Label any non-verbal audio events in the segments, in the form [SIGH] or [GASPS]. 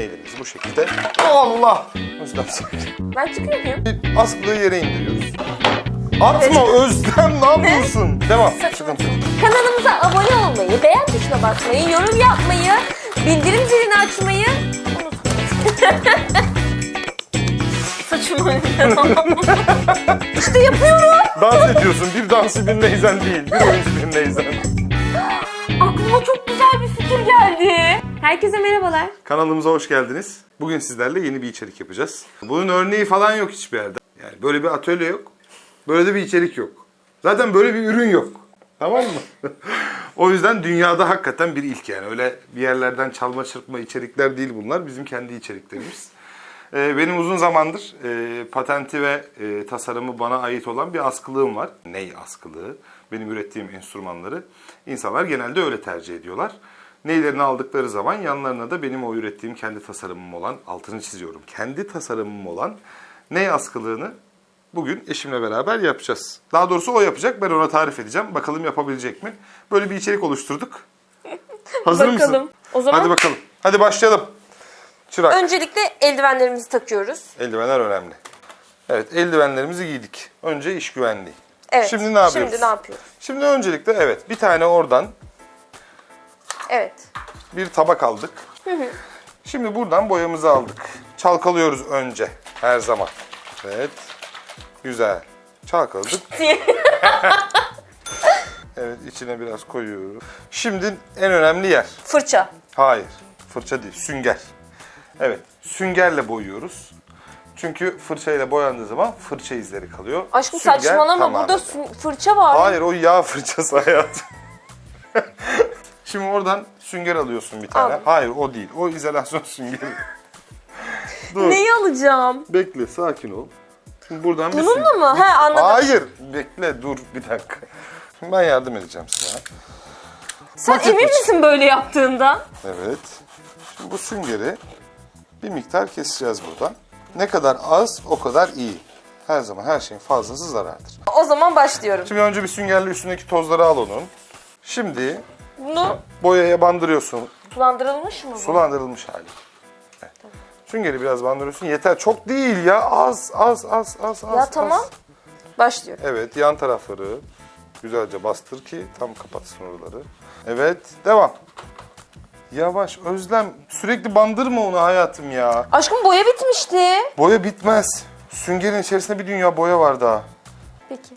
Neylerimizi bu şekilde. Allah! Özlem sakin. Ben çıkıyor muyum? Bir askılığı yere indiriyoruz. Atma Özlem ne yapıyorsun? Devam. Sıkıntı yok. Kanalımıza abone olmayı, beğen tuşuna basmayı, yorum yapmayı, bildirim zilini açmayı unutmayın. [LAUGHS] Saçım önümden [LAUGHS] İşte yapıyorum. Dans ediyorsun. Bir dansı bir neyzen değil. Bir oyuncu bir neyzen. [GASPS] Aklıma çok güzel bir fikir geldi. Herkese merhabalar. Kanalımıza hoş geldiniz. Bugün sizlerle yeni bir içerik yapacağız. Bunun örneği falan yok hiçbir yerde. Yani böyle bir atölye yok. Böyle de bir içerik yok. Zaten böyle bir ürün yok. Tamam mı? [LAUGHS] o yüzden dünyada hakikaten bir ilk yani. Öyle bir yerlerden çalma çırpma içerikler değil bunlar. Bizim kendi içeriklerimiz. Ee, benim uzun zamandır e, patenti ve e, tasarımı bana ait olan bir askılığım var. Ney askılığı. Benim ürettiğim enstrümanları. İnsanlar genelde öyle tercih ediyorlar. Neylerini aldıkları zaman yanlarına da benim o ürettiğim kendi tasarımım olan, altını çiziyorum, kendi tasarımım olan ney askılığını bugün eşimle beraber yapacağız. Daha doğrusu o yapacak, ben ona tarif edeceğim. Bakalım yapabilecek mi? Böyle bir içerik oluşturduk. [LAUGHS] Hazır mısın? Bakalım. O zaman- Hadi bakalım. Hadi başlayalım. Çırak. Öncelikle eldivenlerimizi takıyoruz. Eldivenler önemli. Evet, eldivenlerimizi giydik. Önce iş güvenliği. Evet. Şimdi ne yapıyoruz? Şimdi ne yapıyoruz? Şimdi öncelikle evet bir tane oradan Evet. bir tabak aldık. Şimdi buradan boyamızı aldık. Çalkalıyoruz önce her zaman. Evet. Güzel. Çalkaladık. [LAUGHS] evet içine biraz koyuyoruz. Şimdi en önemli yer. Fırça. Hayır. Fırça değil. Sünger. Evet. Süngerle boyuyoruz. Çünkü fırçayla boyandığı zaman fırça izleri kalıyor. Aşkım Sünger saçmalama tamamen. burada sü- fırça var. Hayır o yağ fırçası hayatım. Şimdi oradan sünger alıyorsun bir tane. Aldım. Hayır o değil. O izolasyon [LAUGHS] süngeri. Dur. Neyi alacağım? Bekle sakin ol. Şimdi buradan bir Bununla sünger- mı? He anladım. Hayır. Bekle dur bir dakika. Şimdi ben yardım edeceğim sana. Sen Fırça emin misin böyle yaptığından? Evet. Şimdi bu süngeri bir miktar keseceğiz buradan. Ne kadar az o kadar iyi. Her zaman her şeyin fazlası zarardır. O zaman başlıyorum. Şimdi önce bir süngerle üstündeki tozları al onun. Şimdi Bunu boyaya bandırıyorsun. sulandırılmış mı bu? Sulandırılmış hali. Evet. Süngeri biraz bandırıyorsun. Yeter. Çok değil ya. Az, az, az, az, az. Ya az. tamam. Başlıyorum. Evet. Yan tarafları güzelce bastır ki tam kapatsın oraları. Evet. Devam. Yavaş. Özlem. Sürekli bandırma onu hayatım ya. Aşkım boya bitmişti. Boya bitmez. Süngerin içerisinde bir dünya boya var daha. Peki.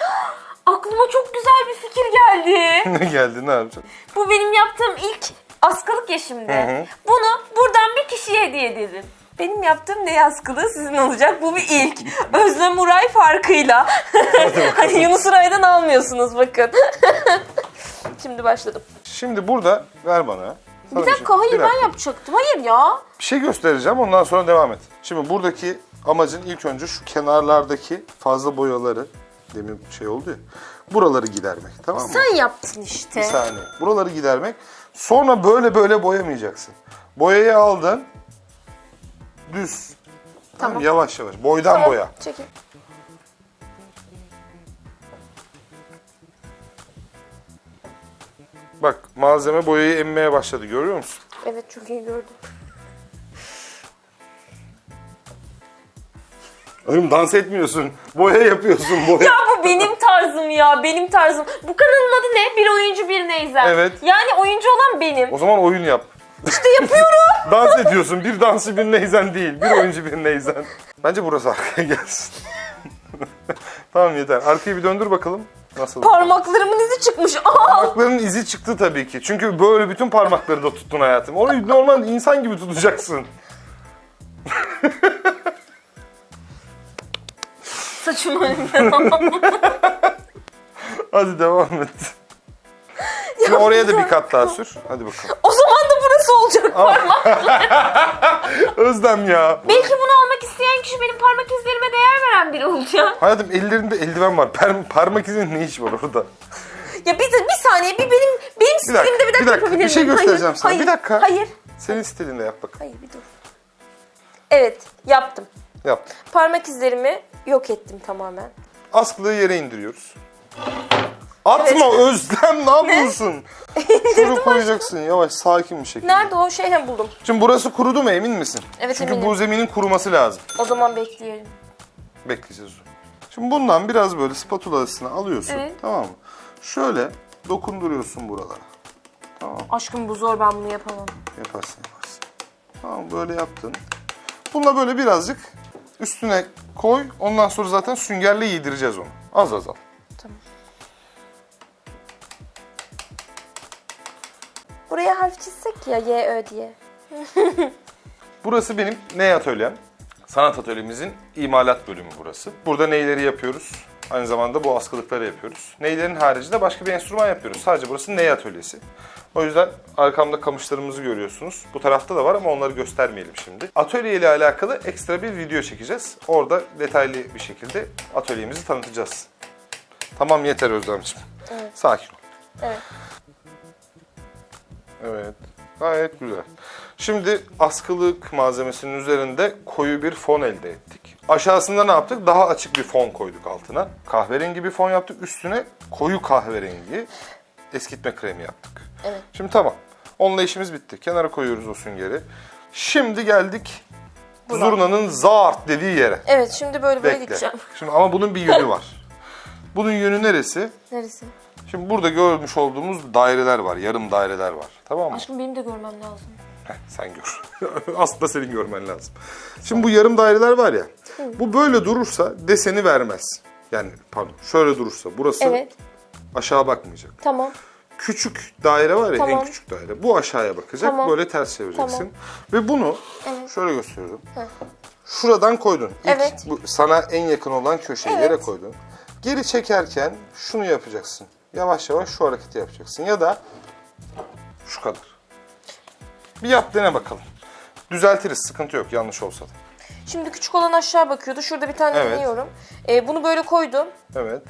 [GASPS] Aklıma çok güzel bir fikir geldi. [LAUGHS] ne geldi? Ne yapacaksın? Bu benim yaptığım ilk askılık ya şimdi. hı. Bunu buradan bir kişiye hediye ederim. Benim yaptığım ne askılığı sizin olacak. Bu bir ilk. [LAUGHS] Özlem Uray farkıyla. [LAUGHS] hani Yunus Uray'dan almıyorsunuz bakın. Şimdi başladım. Şimdi burada ver bana. Sana Bir dakika şey- hayır bir dakika. ben yapacaktım. Hayır ya. Bir şey göstereceğim ondan sonra devam et. Şimdi buradaki amacın ilk önce şu kenarlardaki fazla boyaları demin şey oldu ya. Buraları gidermek tamam mı? Sen yaptın işte. Bir saniye. Buraları gidermek. Sonra böyle böyle boyamayacaksın. Boyayı aldın. Düz. Tamam. Tamam. Yavaş yavaş. Boydan Tamam, boya. Çekil. Bak malzeme boyayı emmeye başladı görüyor musun? Evet çok iyi gördüm. Oğlum dans etmiyorsun. Boya yapıyorsun boya. Ya bu benim tarzım ya benim tarzım. Bu kanalın adı ne? Bir oyuncu bir neyzen. Evet. Yani oyuncu olan benim. O zaman oyun yap. İşte yapıyorum. [LAUGHS] Dans ediyorsun. Bir dansı bir neyzen değil. Bir oyuncu bir neyzen. Bence burası arkaya gelsin. [LAUGHS] tamam yeter. Arkayı bir döndür bakalım. Nasıl? Parmaklarımın izi çıkmış. Aa! İzi çıktı tabii ki. Çünkü böyle bütün parmakları da tuttun hayatım. Orayı normal insan gibi tutacaksın. [LAUGHS] Saçım önümden. [LAUGHS] [LAUGHS] Hadi devam et. Şimdi oraya da bir kat daha sür. Hadi bakalım. o zaman da burası olacak parmak. [LAUGHS] Özlem ya. Belki bunu almak isteyen kişi benim parmak izlerime değer veren biri olacak. Hayatım ellerinde eldiven var. Per- parmak izinin ne işi var orada? Ya bir, bir saniye bir benim benim stilimde bir dakika, bir dakika. yapabilir Bir şey miyim? göstereceğim sana. Bir dakika. Hayır. Senin stilinde yap bakalım. Hayır bir dur. Evet yaptım. Yap. Parmak izlerimi yok ettim tamamen. Askılığı yere indiriyoruz. Atma Özlem ne yapıyorsun? Şunu koyacaksın yavaş sakin bir şekilde. Nerede o şey hem buldum. Şimdi burası kurudu mu emin misin? Evet, Çünkü eminim. bu zeminin kuruması lazım. O zaman bekleyelim. Bekleyeceğiz. Şimdi bundan biraz böyle spatulasını alıyorsun. Evet. Tamam mı? Şöyle dokunduruyorsun buralara. Tamam Aşkım bu zor ben bunu yapamam. yaparsın yaparsın. Tamam böyle yaptın. Bununla böyle birazcık üstüne koy. Ondan sonra zaten süngerle yedireceğiz onu. Az az al. Tamam. Buraya harf çizsek ya Y, Ö diye. [LAUGHS] Burası benim ney atölyem. Sanat atölyemizin imalat bölümü burası. Burada neyleri yapıyoruz. Aynı zamanda bu askılıkları yapıyoruz. Neylerin haricinde başka bir enstrüman yapıyoruz. Sadece burası ney atölyesi. O yüzden arkamda kamışlarımızı görüyorsunuz. Bu tarafta da var ama onları göstermeyelim şimdi. Atölye ile alakalı ekstra bir video çekeceğiz. Orada detaylı bir şekilde atölyemizi tanıtacağız. Tamam yeter Özlemciğim. Evet. Sakin ol. Evet. Evet. Gayet güzel. Şimdi askılık malzemesinin üzerinde koyu bir fon elde ettik. Aşağısında ne yaptık? Daha açık bir fon koyduk altına. Kahverengi bir fon yaptık. Üstüne koyu kahverengi eskitme kremi yaptık. Evet. Şimdi tamam. Onunla işimiz bitti. Kenara koyuyoruz o süngeri. Şimdi geldik zurnanın zart dediği yere. Evet şimdi böyle böyle Bekle. gideceğim. [LAUGHS] Şimdi ama bunun bir yönü var. Bunun yönü neresi? Neresi? Şimdi burada görmüş olduğumuz daireler var. Yarım daireler var. Tamam mı? Aşkım benim de görmem lazım. Heh, sen gör. [LAUGHS] Aslında senin görmen lazım. Şimdi bu yarım daireler var ya. Bu böyle durursa deseni vermez. Yani pardon şöyle durursa burası Evet. aşağı bakmayacak. Tamam. Küçük daire var ya en Tamam. küçük daire. Bu aşağıya bakacak. Tamam. Böyle ters çevireceksin. Tamam. Ve bunu şöyle gösteriyorum. Şuradan koydun. İlk Evet. bu sana en yakın olan köşeyi yere koydun. Geri çekerken şunu yapacaksın. Yavaş yavaş şu hareketi yapacaksın. Ya da şu kadar. Bir yap dene bakalım. Düzeltiriz. Sıkıntı yok yanlış olsa da. Şimdi küçük olan aşağı bakıyordu. Şurada bir tane Evet. deniyorum. Ee, bunu böyle koydum. Evet.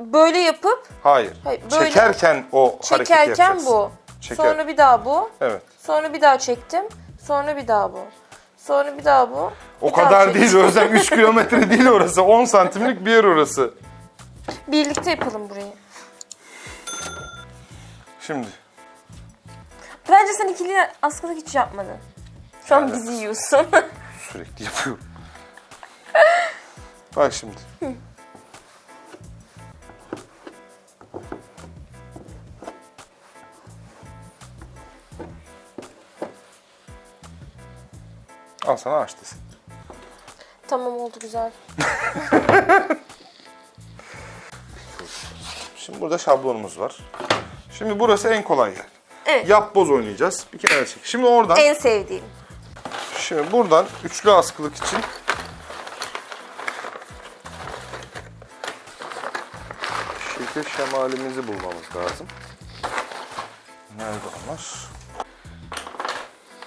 Böyle yapıp Hayır. Hayır, böyle- Çekerken o hareketi çekerken yapacaksın. bu. Çeker. Sonra bir daha bu. Evet. Sonra bir daha çektim. Sonra bir daha bu. Sonra bir daha bu. O bir daha kadar çektim. değil Özlem. 3 kilometre [LAUGHS] değil orası. 10 santimlik bir yer orası. Birlikte yapalım burayı. Şimdi. Bence sen ikili askılık hiç yapmadın. Şu an bizi yiyorsun. [LAUGHS] Sürekli yapıyorum. Bak şimdi. Al sana aç desin. tamam oldu güzel. [LAUGHS] Şimdi burada şablonumuz var. Şimdi burası en kolay yer. Evet. Yap boz oynayacağız. Bir kenara çek. Şimdi oradan, En sevdiğim. şimdi buradan üçlü askılık için şekil şemalimizi bulmamız lazım. Nerede onlar?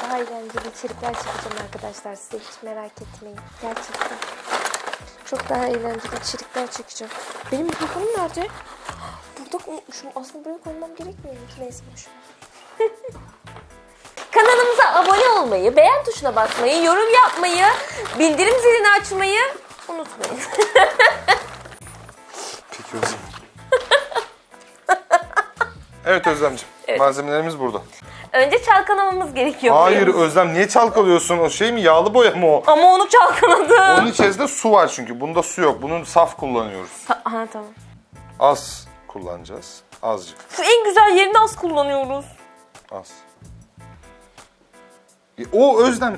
Daha eğlenceli içerikler çekeceğim arkadaşlar. Size hiç merak etmeyin. Gerçekten. Çok daha eğlenceli içerikler çekeceğim. Benim mikrofonum nerede? [GASPS] Burada unutmuşum. Aslında buraya koymam gerekmiyor mu? Neyse boş ver. [LAUGHS] Kanalımıza abone olmayı, beğen tuşuna basmayı, yorum yapmayı, bildirim zilini açmayı unutmayın. [LAUGHS] Peki Özlem. [LAUGHS] evet Özlemciğim. Malzemelerimiz burada. Önce çalkalamamız gerekiyor. Hayır? Özlem niye çalkalıyorsun? O şey mi yağlı boya mı o? Ama onu çalkaladım. Onun içerisinde su var çünkü. Bunda su yok. Bunun saf kullanıyoruz. Ta- Aha tamam. Az kullanacağız. Azıcık. En güzel yerini az kullanıyoruz. Az. E, O Özlem.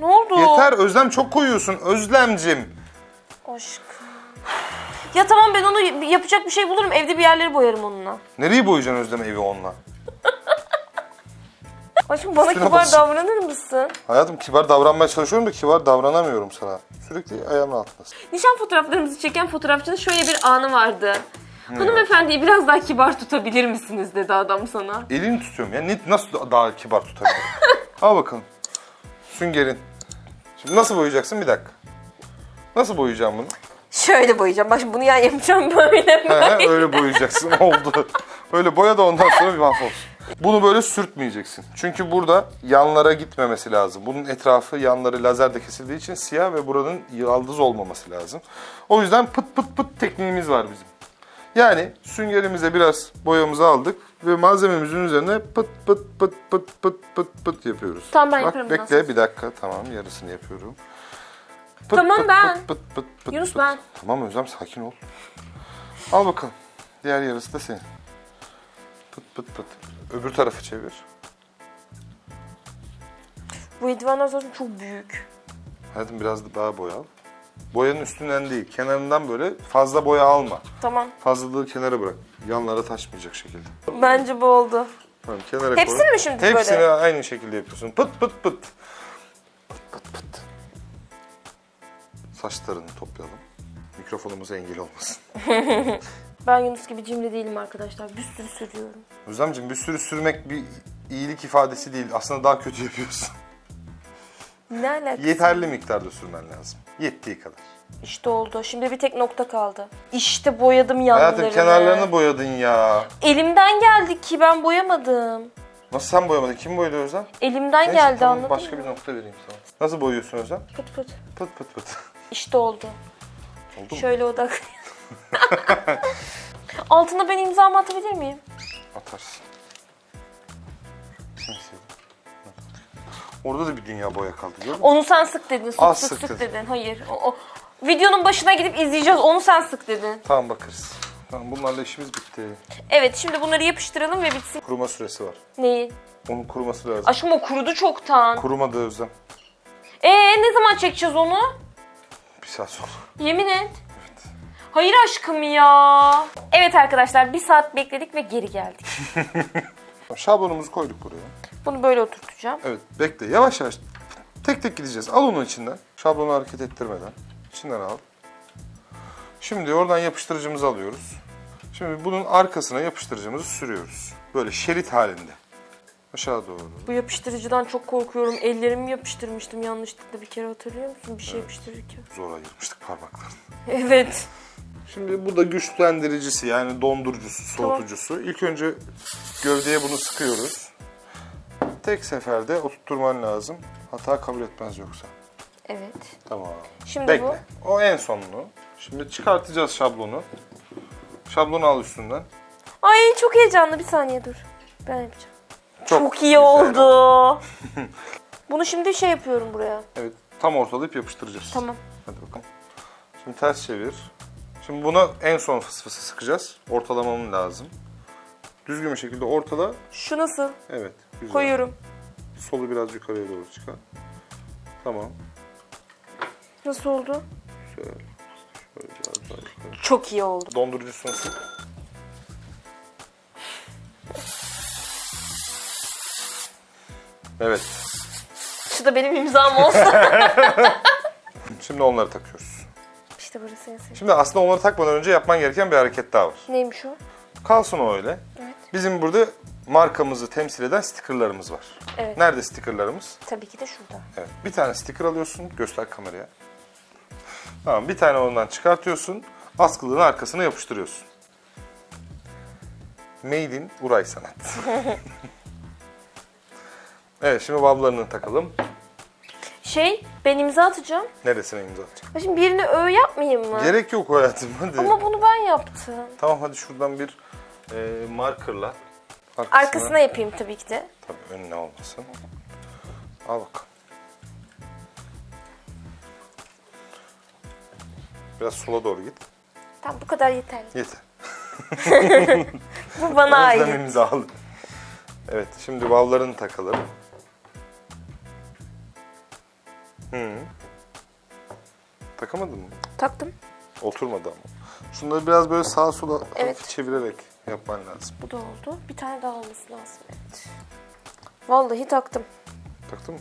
Ne oldu? Yeter Özlem çok koyuyorsun. Özlemcim. Aşkım. Ya tamam ben onu yapacak bir şey bulurum. Evde bir yerleri boyarım onunla. Nereyi boyayacaksın Özlem evi onunla? Aşkım bana Üstüne kibar bas. davranır mısın? Hayatım kibar davranmaya çalışıyorum da kibar davranamıyorum sana. Sürekli ayağımın altındasın. Nişan fotoğraflarımızı çeken fotoğrafçının şöyle bir anı vardı. Hanımefendiyi biraz daha kibar tutabilir misiniz dedi adam sana. Elini tutuyorum ya. Ne, nasıl daha kibar tutabilirim? [LAUGHS] Al bakalım. Süngerin. Şimdi nasıl boyayacaksın? Bir dakika. Nasıl boyayacağım bunu? Şöyle boyayacağım. Bak şimdi bunu yan yapacağım böyle He, böyle. öyle boyayacaksın. [LAUGHS] Oldu. Öyle boya da ondan sonra bir mahvolsun. Bunu böyle sürtmeyeceksin. Çünkü burada yanlara gitmemesi lazım. Bunun etrafı yanları lazerde kesildiği için siyah ve buranın yaldız olmaması lazım. O yüzden pıt pıt pıt tekniğimiz var bizim. Yani süngerimize biraz boyamızı aldık ve malzememizin üzerine pıt pıt pıt pıt pıt pıt pıt yapıyoruz. Tamam, ben Bak, yaparım Bekle sonra. bir dakika tamam yarısını yapıyorum. Pıt Tamam, pıt ben. Pıt pıt pıt pıt Yunus, pıt. ben. Tamam Özlem sakin ol. Al bakalım. Diğer yarısı da senin. Pıt pıt pıt. Öbür tarafı çevir. Bu eldivenler zaten çok büyük. Hayatım biraz da daha boya al. Boyanın üstünden değil, kenarından böyle fazla boya alma. Tamam. Fazlalığı kenara bırak. Yanlara taşmayacak şekilde. Bence bu oldu. Tamam kenara Hepsini koy. mi şimdi Hepsini böyle? aynı şekilde yapıyorsun. Pıt pıt pıt. Pıt pıt pıt. Saçlarını toplayalım. Mikrofonumuza engel olmasın. [LAUGHS] Ben Yunus gibi cimri değilim arkadaşlar. Bir sürü sürüyorum. Özlemciğim bir sürü sürmek bir iyilik ifadesi değil. Aslında daha kötü yapıyorsun. Ne alakası? Yeterli miktarda sürmen lazım. Yettiği kadar. İşte oldu. Şimdi bir tek nokta kaldı. İşte boyadım yanlarını. Hayatım kenarlarını boyadın ya. Elimden geldi ki ben boyamadım. Nasıl sen boyamadın? Kim boyadı Özlem? Elimden Neyse, geldi tamam, anladın Başka mı? bir nokta vereyim sana. Nasıl boyuyorsun Özlem? Pıt pıt. Pıt pıt pıt. İşte oldu. Oldu mu? Şöyle odak. [LAUGHS] [LAUGHS] Altına ben imzamı atabilir miyim? Atarsın. Neyse. Orada da bir dünya boya kaldı gördün mü? Onu sen sık dedin. Sık Az sık sıktın. sık dedin. Hayır. O, o- Videonun başına gidip izleyeceğiz. Onu sen sık dedin. Tamam bakarız. Tamam bunlarla işimiz bitti. Evet şimdi bunları yapıştıralım ve bitsin. Kuruma süresi var. Neyi? Onun kuruması lazım. Aşkım o kurudu çoktan. Kurumadı Özlem. Ee ne zaman çekeceğiz onu? Bir saat sonra. Yemin et. Hayır aşkım ya. Evet arkadaşlar bir saat bekledik ve geri geldik. [LAUGHS] Şablonumuzu koyduk buraya. Bunu böyle oturtacağım. Evet bekle yavaş yavaş. Tek tek gideceğiz. Al onun içinden. Şablonu hareket ettirmeden. İçinden al. Şimdi oradan yapıştırıcımızı alıyoruz. Şimdi bunun arkasına yapıştırıcımızı sürüyoruz. Böyle şerit halinde. Aşağı doğru. Bu yapıştırıcıdan çok korkuyorum. Ellerimi yapıştırmıştım yanlışlıkla bir kere hatırlıyor musun? Bir şey yapıştırırken. Zor ayırmıştık parmaklarını. Evet. Şimdi bu da güçlendiricisi yani dondurucusu, Tamam. soğutucusu. İlk önce gövdeye bunu sıkıyoruz. Tek seferde oturtturman lazım. Hata kabul etmez yoksa. Evet. Tamam. Şimdi Bekle. O en sonunu. Şimdi çıkartacağız şablonu. Şablonu al üstünden. Ay çok heyecanlı. Bir saniye dur. Ben yapacağım. Çok, Çok, iyi güzel. oldu. Bunu şimdi şey yapıyorum buraya. Evet. Tam ortalayıp yapıştıracağız. Tamam. Hadi bakalım. Şimdi ters çevir. Şimdi buna en son fıs fısı sıkacağız. Ortalamamın lazım. Düzgün bir şekilde ortala. Şu nasıl? Evet. Güzel. Koyuyorum. Solu biraz yukarıya doğru çıkar. Tamam. Nasıl oldu? Şöyle. Şöyle biraz daha yukarı. Çok iyi oldu. Dondurucusunu sık. Evet. Şu da benim imzam olsun. [LAUGHS] [LAUGHS] Şimdi onları takıyoruz. İşte burası en sevdiğim. Şimdi aslında onları takmadan önce yapman gereken bir hareket daha var. Neymiş o? Kalsın o öyle. Evet. Bizim burada markamızı temsil eden stickerlarımız var. Evet. Nerede stickerlarımız? Tabii ki de şurada. Evet. Bir tane sticker alıyorsun. Göster kameraya. Tamam. Bir tane ondan çıkartıyorsun. Askılığın arkasına yapıştırıyorsun. Made in Uray Sanat. [LAUGHS] evet şimdi bablarını takalım. Şey, ben imza atacağım. Neresine imza atacağım? Ha Şimdi birine ö yapmayayım mı? Gerek yok hayatım hadi. Ama bunu ben yaptım. Tamam hadi şuradan bir e, markerla. Arkasına, Arkasına yapayım tabii ki de. Tabii önüne olmasın. Al bakalım. Biraz sola doğru git. Tamam bu kadar yeterli. Yeter. [LAUGHS] Bu bana ait. imzalı. Evet, şimdi vallarını takalım. Hı. Takamadın mı? Taktım. Oturmadı ama. Şunları biraz böyle sağa sola hafif Evet. çevirerek yapman lazım. Bu da oldu. Bir tane daha olması lazım. Evet. Vallahi taktım. Taktın mı?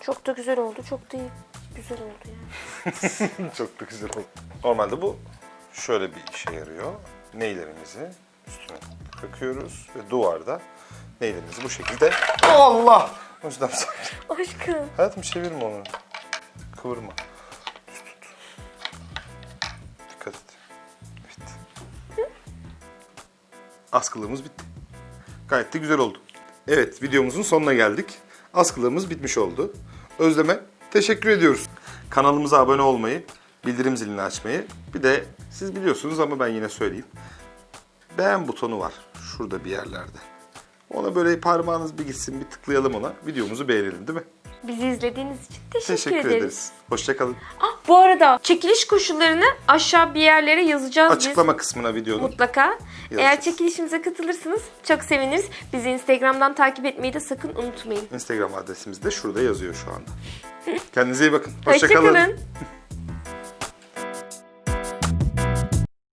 Çok da güzel oldu. Çok da iyi. Güzel oldu yani. [LAUGHS] Çok da güzel oldu. Normalde bu şöyle bir işe yarıyor. Neylerimizi üstüne takıyoruz ve duvarda neylerimizi bu şekilde... Allah! Özlem sakin. Aşkım. Hayatım çevirme onu. Kıvırma. Düz tut. Dikkat et. Bitti. Askılığımız bitti. Gayet de güzel oldu. Evet videomuzun sonuna geldik. Askılığımız bitmiş oldu. Özlem'e teşekkür ediyoruz. Kanalımıza abone olmayı, bildirim zilini açmayı, bir de siz biliyorsunuz ama ben yine söyleyeyim. beğen butonu var. Şurada bir yerlerde. Ona böyle parmağınız bir gitsin bir tıklayalım ona. Videomuzu beğenelim değil mi? Bizi izlediğiniz için teşekkür, Teşekkür ederiz. ederiz. Hoşçakalın. Ah, bu arada çekiliş koşullarını aşağı bir yerlere yazacağız Açıklama kısmına biz videonun. mutlaka. Eğer Yazacağız. çekilişimize katılırsanız çok seviniriz. Bizi Instagram'dan takip etmeyi de sakın unutmayın. Instagram adresimiz de şurada yazıyor şu anda. Kendinize iyi bakın. Hoşçakalın. Hoşçakalın. [LAUGHS]